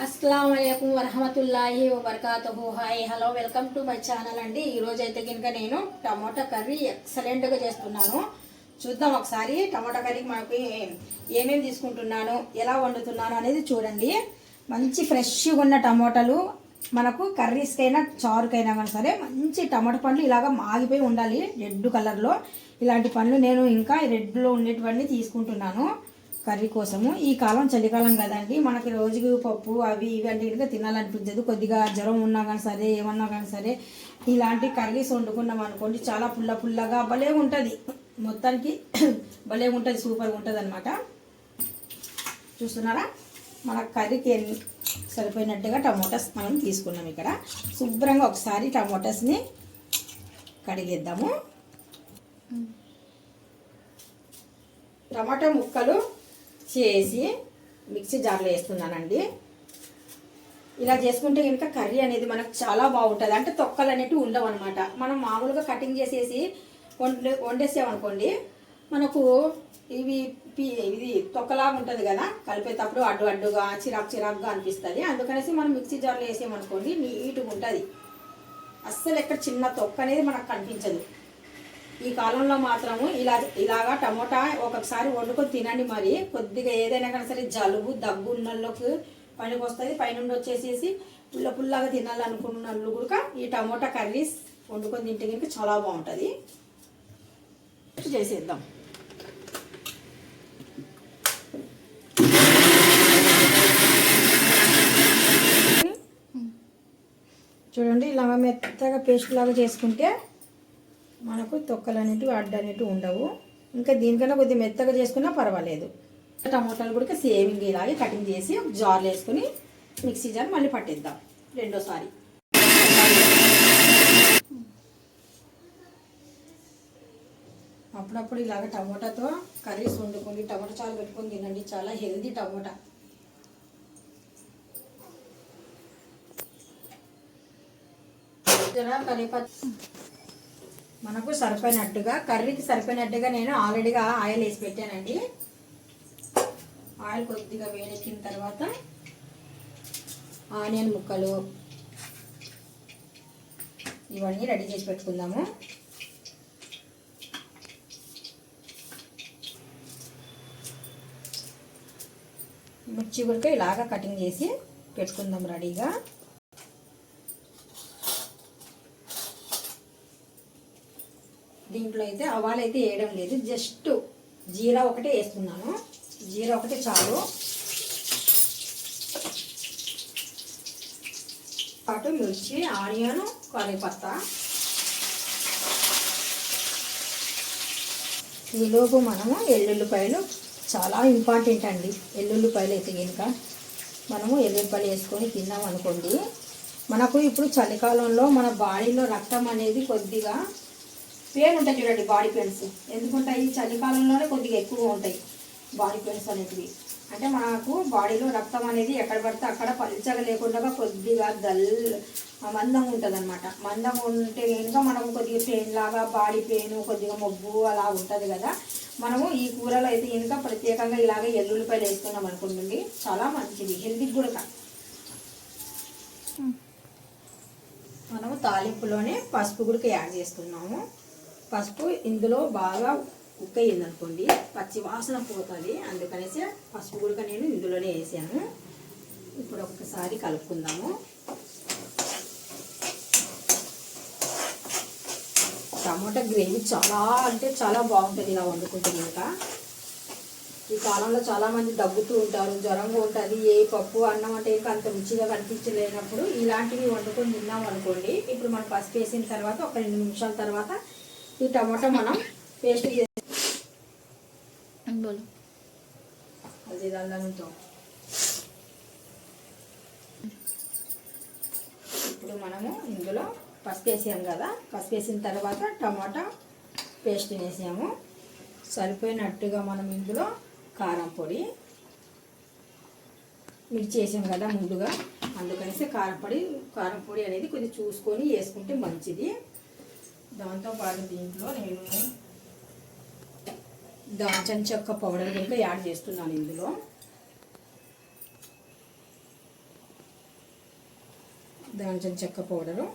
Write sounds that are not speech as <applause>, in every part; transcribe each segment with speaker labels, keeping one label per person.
Speaker 1: అస్సలం అయికం వరహమతుల్లాహి వబర్కాతుహు. Hi hello welcome to my channel అండి. ఈరోజు అయితే కనుక నేను టమాటా కర్రీ ఎక్సలెంట్గా చేస్తున్నాను. చూద్దాం ఒకసారి టమాటా కర్రీకి మనకి ఏమేమి తీసుకుంటున్నాను ఎలా వండుతున్నాను అనేది చూడండి. మంచి ఫ్రెష్గా ఉన్న టమాటాలు మనకు కర్రీస్కైనా చారుకైనా కానీ సరే మంచి టమాటా పండ్లు ఇలాగ మాగిపోయి ఉండాలి రెడ్ కలర్లో. ఇలాంటి పండ్లు నేను ఇంకా రెడ్లో ఉండేటివన్నీ తీసుకుంటున్నాను. కర్రీ కోసము. ఈ కాలం చలికాలం కదండి. మనకి రోజుకి పప్పు అవి ఇవి అంటే కనుక తినాలనిపించదు. కొద్దిగా జ్వరం ఉన్నా కానీ సరే ఏమన్నా కానీ సరే ఇలాంటి కర్రీస్ వండుకున్నాం అనుకోండి చాలా పుల్ల పుల్లగా భలే ఉంటుంది. మొత్తానికి <clears throat> భలే ఉంటుంది సూపర్గా ఉంటుంది అనమాట చూస్తున్నారా? మన కర్రీకి ఎన్ని సరిపోయినట్టుగా టమోటాస్ మనం తీసుకున్నాం ఇక్కడ. శుభ్రంగా ఒకసారి టమోటాస్ని కడిగేద్దాము. టమాటా ముక్కలు చేసి మిక్సీ జార్లో వేస్తున్నానండి. ఇలా చేసుకుంటే కనుక కర్రీ అనేది మనకు చాలా బాగుంటుంది. అంటే తొక్కలు అనేవి ఉండవు అనమాట మనం మామూలుగా కటింగ్ చేసేసి వండే వండేసామనుకోండి మనకు ఇవి పి- ఇది తొక్కలాగా ఉంటుంది కదా కలిపేటప్పుడు అడ్డు అడ్డుగా చిరాకు చిరాకుగా అనిపిస్తుంది. అందుకనేసి మనం మిక్సీ జార్లో వేసామనుకోండి నీట్గా ఉంటుంది. అస్సలు ఎక్కడ చిన్న తొక్క అనేది మనకు కనిపించదు. ఈ కాలంలో మాత్రము ఇలా ఇలాగా టమోటా ఒక్కొక్కసారి వండుకొని తినండి మరి. కొద్దిగా ఏదైనా కానీ సరే జలుబు దగ్గు ఉన్నోళ్ళకి పనికి వస్తుంది. పైనుండి వచ్చేసేసి పుల్ల పుల్లగా తినాలనుకున్న వాళ్ళు కూడా ఈ టమోటా కర్రీస్ వండుకొని తింటే కనుక చాలా బాగుంటుంది. చేసేద్దాం. చూడండి ఇలా మెత్తగా పేస్ట్ లాగా చేసుకుంటే మనకు తొక్కలు అనేటివి అడ్డు అనేటివి ఉండవు. ఇంకా దీనికన్నా కొద్దిగా మెత్తగా చేసుకున్నా పర్వాలేదు. టమోటాలు కూడా సేవింగ్ ఇలాగే కటింగ్ చేసి ఒక జార్లు వేసుకుని మిక్సీ జార్ మళ్ళీ పట్టిద్దాం. రెండోసారి. అప్పుడప్పుడు ఇలాగ టమోటాతో కర్రీస్ వండుకొని టమోటా చాలు పెట్టుకొని తినండి. చాలా హెల్దీ టమోటా. జరా కరివేపాకు మనకు సరిపోయినట్టుగా కర్రీకి సరిపోయినట్టుగా నేను ఆల్రెడీగా ఆయిల్ వేసి పెట్టానండి. ఆయిల్ కొద్దిగా వేడెక్కిన తర్వాత ఆనియన్ ముక్కలు ఇవన్నీ రెడీ చేసి పెట్టుకుందాము. మిర్చి గురిక ఇలాగా కటింగ్ చేసి పెట్టుకుందాం రెడీగా. దీంట్లో అయితే అవాలు అయితే వేయడం లేదు. జస్ట్ జీరా ఒకటే వేస్తున్నాను. జీరా ఒకటే చాలు. పాటు మిర్చి ఆనియన్ కరివేపత్త ఈలోపు మనము ఎల్లుల్లిపాయలు చాలా ఇంపార్టెంట్ అండి. ఎల్లుల్లిపాయలు అయితే కనుక మనము ఎల్లుల్లిపాయలు వేసుకొని తిన్నాం అనుకోండి మనకు ఇప్పుడు చలికాలంలో మన బాడీలో రక్తం అనేది కొద్దిగా పెయిన్ ఉంటాయి చూడండి బాడీ పెయిన్స్ ఎందుకుంటాయి? చలికాలంలోనే కొద్దిగా ఎక్కువగా ఉంటాయి బాడీ పెయిన్స్ అనేటివి. అంటే మనకు బాడీలో రక్తం అనేది ఎక్కడ పడితే అక్కడ పలుచగా లేకుండా కొద్దిగా దల్ మందంగా ఉంటుంది అనమాట మందంగా ఉంటే కనుక మనకు కొద్దిగా పెయిన్ లాగా బాడీ పెయిన్ కొద్దిగా మొబ్బు అలా ఉంటుంది కదా. మనము ఈ కూరలో అయితే ఇంకా ప్రత్యేకంగా ఇలాగే ఎల్లుల్లిపాయలు వేసుకున్నాం అనుకుంటుంది చాలా మంచిది హెల్తీకి కూడా మనము తాలింపులోనే పసుపు గుడికి యాడ్ చేస్తున్నాము పసుపు ఇందులో బాగా కుక్ అయ్యింది అనుకోండి పచ్చి వాసన పోతుంది. అందుకనేసి పసుపు కూడా నేను ఇందులోనే వేసాను. ఇప్పుడు ఒక్కసారి కలుపుకుందాము. టమాటా గ్రేవీ చాలా అంటే చాలా బాగుంటుంది ఇలా వండుకుంటే ఇంకా ఈ కాలంలో చాలామంది దగ్గుతూ ఉంటారు జ్వరంగా ఉంటుంది ఏ పప్పు అన్నం అంటే ఇంకా అంత రుచిగా కనిపించలేనప్పుడు ఇలాంటివి వండుకొని తిన్నాం అనుకోండి ఇప్పుడు మనం పసుపు వేసిన తర్వాత ఒక రెండు నిమిషాల తర్వాత ఈ టమాటా మనం పేస్ట్ చేసి
Speaker 2: बोलो
Speaker 1: అది దానితో ఇప్పుడు మనము ఇందులో పసుపు వేసాం కదా పసుపు వేసిన తర్వాత టమాటా పేస్ట్ వేసాము సరిపోయినట్టుగా మనం ఇందులో కారం పొడి మిర్చి వేసాం కదా ముందుగా. అందుకనేసి కారం పొడి కారం పొడి అనేది కొద్దిగా చూసుకొని వేసుకుంటే మంచిది. దాంతోపాటు దీంట్లో నేను దాల్చిన చెక్క పౌడర్ కనుక యాడ్ చేస్తున్నాను ఇందులో. దాల్చిన చెక్క పౌడరు.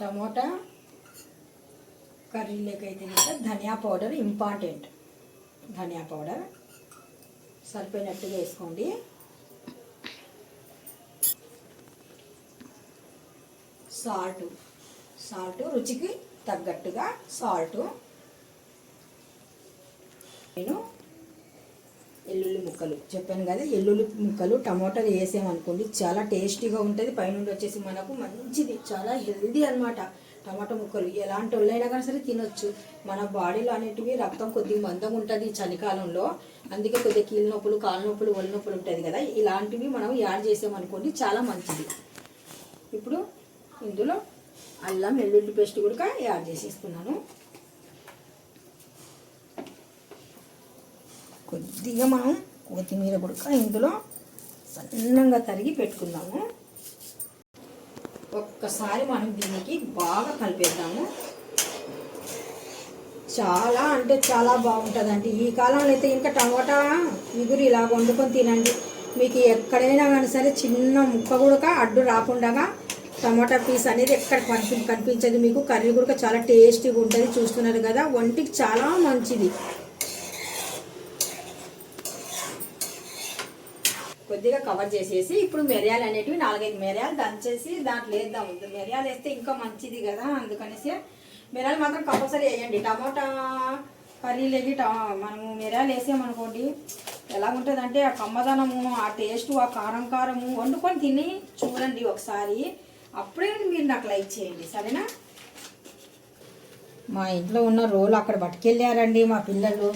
Speaker 1: టమోటా కర్రీలోకైతే అయితే కనుక ధనియా పౌడర్ ఇంపార్టెంట్. ధనియా పౌడర్. సరిపోయినట్టుగా వేసుకోండి. సాల్ట్. సాల్ట్ రుచికి తగ్గట్టుగా సాల్ట్. నేను ఎల్లుల్లి ముక్కలు. చెప్పాను కదా ఎల్లుల్లి ముక్కలు టమోటాలు వేసామనుకోండి చాలా టేస్టీగా ఉంటుంది. పైనుండి వచ్చేసి మనకు మంచిది చాలా హెల్దీ అన్నమాట టమాటా ముక్కలు. ఎలాంటి వాళ్ళైనా కానీ సరే తినొచ్చు. మన బాడీలో అనేటివి రక్తం కొద్దిగా మందంగా ఉంటుంది చలికాలంలో. అందుకే కొద్దిగా కీళ్ళ నొప్పులు కాళ్ళ నొప్పులు ఒళ్ళు నొప్పులు ఉంటుంది కదా. ఇలాంటివి మనం యాడ్ చేసామనుకోండి చాలా మంచిది. ఇప్పుడు ఇందులో అల్లం వెల్లుల్లి పేస్ట్ కూడా యాడ్ చేసేసుకున్నాను కొద్దిగా మనం కొత్తిమీర కూడా ఇందులో సన్నంగా తరిగి పెట్టుకుందాము. ఒక్కసారి మనం దీనికి బాగా కలిపేద్దాము. చాలా అంటే చాలా బాగుంటుందండి. ఈ కాలంలో అయితే ఇంకా టమాటా ఇగురు ఇలా వండుకొని తినండి. మీకు ఎక్కడైనా కానీ సరే చిన్న ముక్క కూడా అడ్డు రాకుండా టమాటా పీస్ అనేది ఎక్కడ కనిపి కనిపించదు. మీకు కర్రీ కూడా చాలా టేస్టీగా ఉంటుంది. చూస్తున్నారు కదా ఒంటికి చాలా మంచిది. కొద్దిగా కవర్ చేసేసి ఇప్పుడు మిరియాలు అనేటివి నాలుగైదు మిరియాలు దంచేసి దాంట్లో వేద్దాం. మిరియాలు వేస్తే ఇంకా మంచిది కదా అందుకనేసి మిరియాలు మాత్రం కంపల్సరీ వేయండి. టమోటా కర్రీలేవి ట మనము మిరియాలు వేసామనుకోండి ఎలా ఉంటుందంటే ఆ కమ్మదనము ఆ టేస్ట్ ఆ కారం కారము వండుకొని తిని చూడండి ఒకసారి. అప్పుడే మీరు నాకు లైక్ చేయండి సరేనా? మా ఇంట్లో ఉన్న రోలు అక్కడ పట్టుకెళ్ళారండి మా పిల్లలు.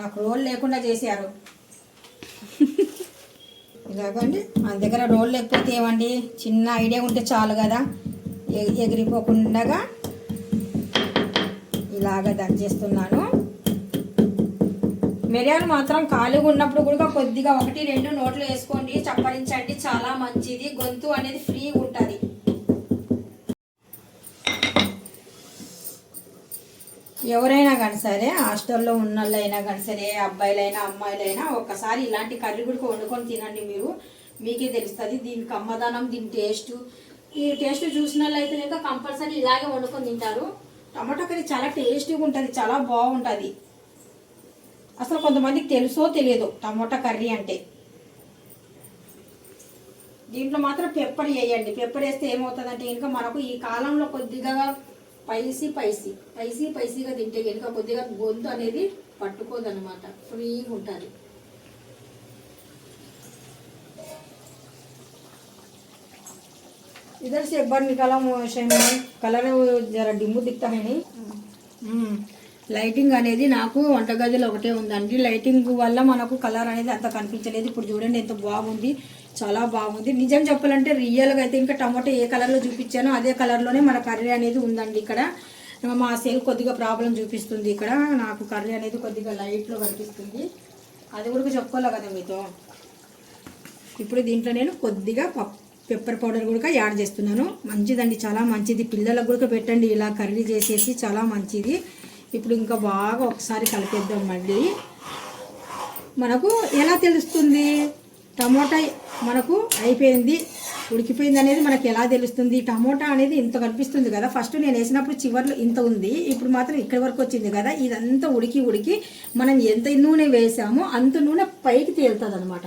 Speaker 1: నాకు రోల్ లేకుండా చేశారు. ఇలాగండి మన దగ్గర రోల్ లేకపోతే ఏమండి? చిన్న ఐడియా ఉంటే చాలు కదా. ఎగిరిపోకుండా ఇలాగ దంచేస్తున్నాను మిరియాలు మాత్రం ఖాళీగా ఉన్నప్పుడు కూడా కొద్దిగా ఒకటి రెండు నోట్లు వేసుకోండి. చప్పరించండి చాలా మంచిది. గొంతు అనేది ఫ్రీగా ఉంటుంది. ఎవరైనా కానీ సరే హాస్టల్లో ఉన్న వాళ్ళైనా కానీ సరే అబ్బాయిలైనా అమ్మాయిలైనా ఒక్కసారి ఇలాంటి కర్రీ కూడా వండుకొని తినండి మీరు. మీకే తెలుస్తుంది. దీనికి అమ్మదానం దీని టేస్ట్. ఈ టేస్ట్ చూసిన అయితే లేక కంపల్సరీ ఇలాగే వండుకొని తింటారు. టమాటో కర్రీ చాలా టేస్టీగా ఉంటుంది చాలా బాగుంటుంది. అసలు కొంతమందికి తెలుసో తెలియదు టమాటా కర్రీ అంటే. దీంట్లో మాత్రం పెప్పర్ వేయండి. పెప్పర్ వేస్తే ఏమవుతుందంటే ఇంకా మనకు ఈ కాలంలో కొద్దిగా పైసి పైసి పైసి పైసీగా తింటే కనుక కొద్దిగా గొంతు అనేది పట్టుకోదు అనమాట ఫ్రీగా ఉంటుంది इधर से एक बार निकाला मोशन కలర్ జర డిమ్ము దిక్తామని లైటింగ్ అనేది నాకు వంటగదిలో ఒకటే ఉందండి. లైటింగ్ వల్ల మనకు కలర్ అనేది అంత కనిపించలేదు. ఇప్పుడు చూడండి ఎంత బాగుంది. చాలా బాగుంది. నిజం చెప్పాలంటే రియల్గా అయితే ఇంకా టమాటో ఏ కలర్లో చూపించానో అదే కలర్లోనే మన కర్రీ అనేది ఉందండి ఇక్కడ. మా సేల్ కొద్దిగా ప్రాబ్లం చూపిస్తుంది ఇక్కడ. నాకు కర్రీ అనేది కొద్దిగా లైట్లో కనిపిస్తుంది. అది కూడా చెప్పుకోలే కదా మీతో? ఇప్పుడు దీంట్లో నేను కొద్దిగా పప్ పెప్పర్ పౌడర్ కూడా యాడ్ చేస్తున్నాను. మంచిదండి. చాలా మంచిది. పిల్లలకు కూడా పెట్టండి. ఇలా కర్రీ చేసేసి చాలా మంచిది. ఇప్పుడు ఇంకా బాగా ఒకసారి కలిపేద్దాం మళ్ళీ మనకు ఎలా తెలుస్తుంది? టమోటా మనకు అయిపోయింది. ఉడికిపోయింది అనేది మనకి ఎలా తెలుస్తుంది? టమోటా అనేది ఇంత కనిపిస్తుంది కదా. ఫస్ట్ నేను వేసినప్పుడు చివర్లో ఇంత ఉంది. ఇప్పుడు మాత్రం ఇక్కడి వరకు వచ్చింది కదా. ఇదంతా ఉడికి ఉడికి మనం ఎంత నూనె వేసామో అంత నూనె పైకి తేలుతుంది అనమాట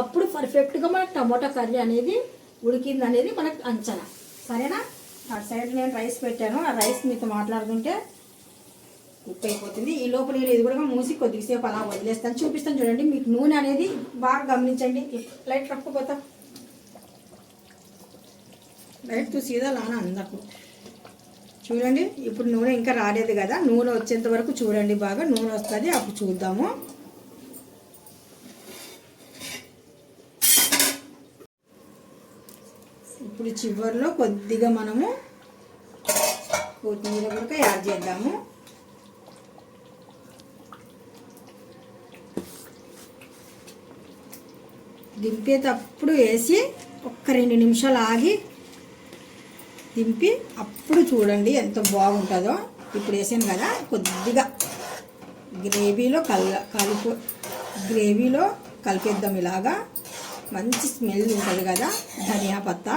Speaker 1: అప్పుడు పర్ఫెక్ట్గా మనకు టమోటా కర్రీ అనేది ఉడికింది అనేది మనకు అంచనా. సరేనా? అటు సైడ్ నేను రైస్ పెట్టాను. ఆ రైస్ మీతో మాట్లాడుతుంటే కుక్ అయిపోతుంది ఈ లోపల నేను ఇది కూడా మూసి కొద్దిసేపు అలా వదిలేస్తాను. చూపిస్తాను చూడండి మీకు నూనె అనేది బాగా గమనించండి. లైట్ రక్కపోతా లైట్ చూసేదా సీదా లానా అందకు. చూడండి ఇప్పుడు నూనె ఇంకా రాలేదు కదా. నూనె వచ్చేంత వరకు చూడండి బాగా నూనె వస్తుంది. అప్పుడు చూద్దాము. ఇప్పుడు చివరిలో కొద్దిగా మనము కొత్తిమీర కూడా యాడ్ చేద్దాము. దింపేటప్పుడు వేసి ఒక్క రెండు నిమిషాలు ఆగి దింపి అప్పుడు చూడండి ఎంత బాగుంటుందో. ఇప్పుడు వేసాను కదా కొద్దిగా గ్రేవీలో కల కలిపి గ్రేవీలో కలిపేద్దాం ఇలాగా. మంచి స్మెల్ ఉంటుంది కదా ధనియా పత్తా.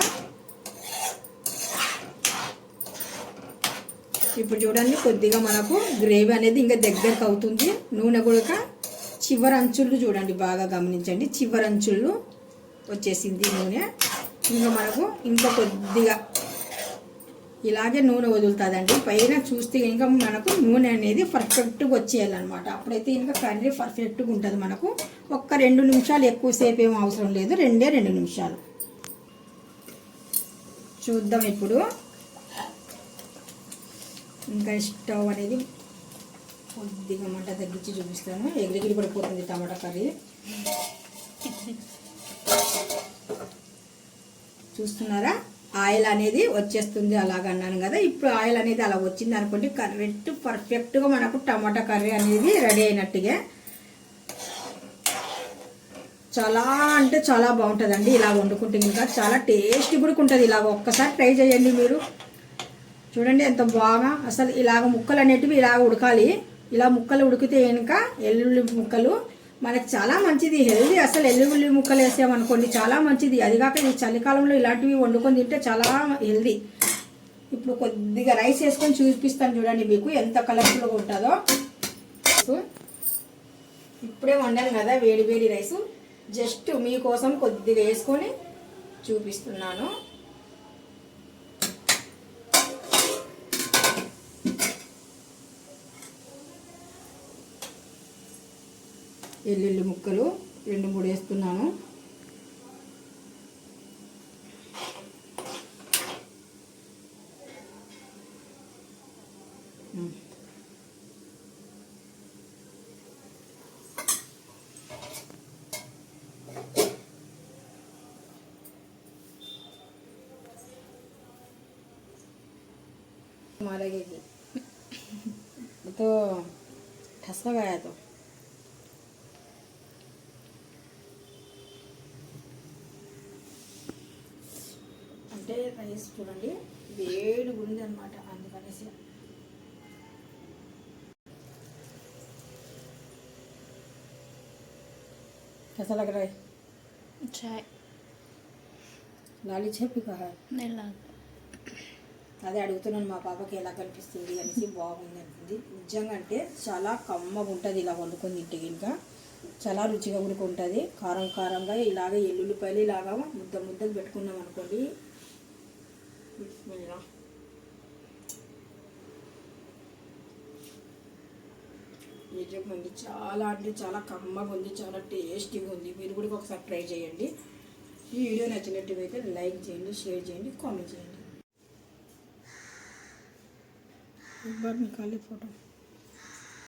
Speaker 1: ఇప్పుడు చూడండి కొద్దిగా మనకు గ్రేవీ అనేది ఇంకా దగ్గరకు అవుతుంది. నూనె కూడా చివరి అంచుళ్ళు చూడండి బాగా గమనించండి. చివరి అంచుళ్ళు వచ్చేసింది నూనె. ఇంకా మనకు ఇంకా కొద్దిగా ఇలాగే నూనె వదులుతుందండి. పైన చూస్తే ఇంకా మనకు నూనె అనేది పర్ఫెక్ట్గా వచ్చేయాలన్నమాట. అప్పుడైతే ఇంకా కర్రీ పర్ఫెక్ట్గా ఉంటుంది మనకు. ఒక్క రెండు నిమిషాలు ఎక్కువసేపు ఏం అవసరం లేదు. రెండే రెండు నిమిషాలు. చూద్దాం ఇప్పుడు. ఇంకా స్టవ్ అనేది కొద్దిగా మంట తగ్గించి చూపిస్తాను. ఎగిరిగిరి పడిపోతుంది టమాటా కర్రీ. చూస్తున్నారా? ఆయిల్ అనేది వచ్చేస్తుంది అలాగ అన్నాను కదా. ఇప్పుడు ఆయిల్ అనేది అలా వచ్చింది అనుకోండి కరెక్ట్ పర్ఫెక్ట్గా మనకు టమాటా కర్రీ అనేది రెడీ అయినట్టుగా. చాలా అంటే చాలా బాగుంటుందండి ఇలా వండుకుంటే ఇంకా చాలా టేస్ట్ కూడా ఉంటుంది ఇలా ఒక్కసారి ట్రై చేయండి మీరు. చూడండి ఎంత బాగా. అసలు ఇలాగ ముక్కలు అనేటివి ఇలాగ ఉడకాలి. ఇలా ముక్కలు ఉడికితే కనుక ఎల్లుల్లి ముక్కలు. మనకు చాలా మంచిది హెల్దీ అసలు ఎల్లుల్లి ముక్కలు వేసామనుకోండి చాలా మంచిది. అదిగాక ఈ చలికాలంలో ఇలాంటివి వండుకొని తింటే చాలా హెల్దీ. ఇప్పుడు కొద్దిగా రైస్ వేసుకొని చూపిస్తాను చూడండి మీకు ఎంత కలర్ఫుల్గా ఉంటుందో. ఇప్పుడే వండాను కదా వేడి వేడి రైస్. జస్ట్ మీకోసం కొద్దిగా వేసుకొని చూపిస్తున్నాను. ఎల్లుల్లి ముక్కలు రెండు మూడు వేస్తున్నాను ఉమ్. मारेगी ये तो ठसका गया तो అంటే రైస్ చూడండి వేడి ఉంది అనమాట అందుకనేసి कैसा लग रहा है
Speaker 2: चाय
Speaker 1: लाली చెప్పి కహా
Speaker 2: नहीं लग
Speaker 1: అదే అడుగుతున్నాను మా పాపకి ఎలా కనిపిస్తుంది అనేసి బాగుంది అంటుంది నిజంగా అంటే చాలా కమ్మగా ఉంటుంది ఇలా వండుకొని తింటే ఇంకా చాలా రుచిగా కూడా ఉంటుంది కారం కారంగా ఇలాగ ఎల్లుల్లిపాయలు ఇలాగా ముద్ద ముద్దలు పెట్టుకున్నాం అనుకోండి Bismillah. ఉంది. చాలా అంటే చాలా కమ్మగా ఉంది చాలా టేస్టీగా ఉంది. మీరు కూడా ఒకసారి ట్రై చేయండి. ఈ వీడియో నచ్చినట్టువైతే లైక్ చేయండి షేర్ చేయండి కామెంట్ చేయండి. మీ ఫోటో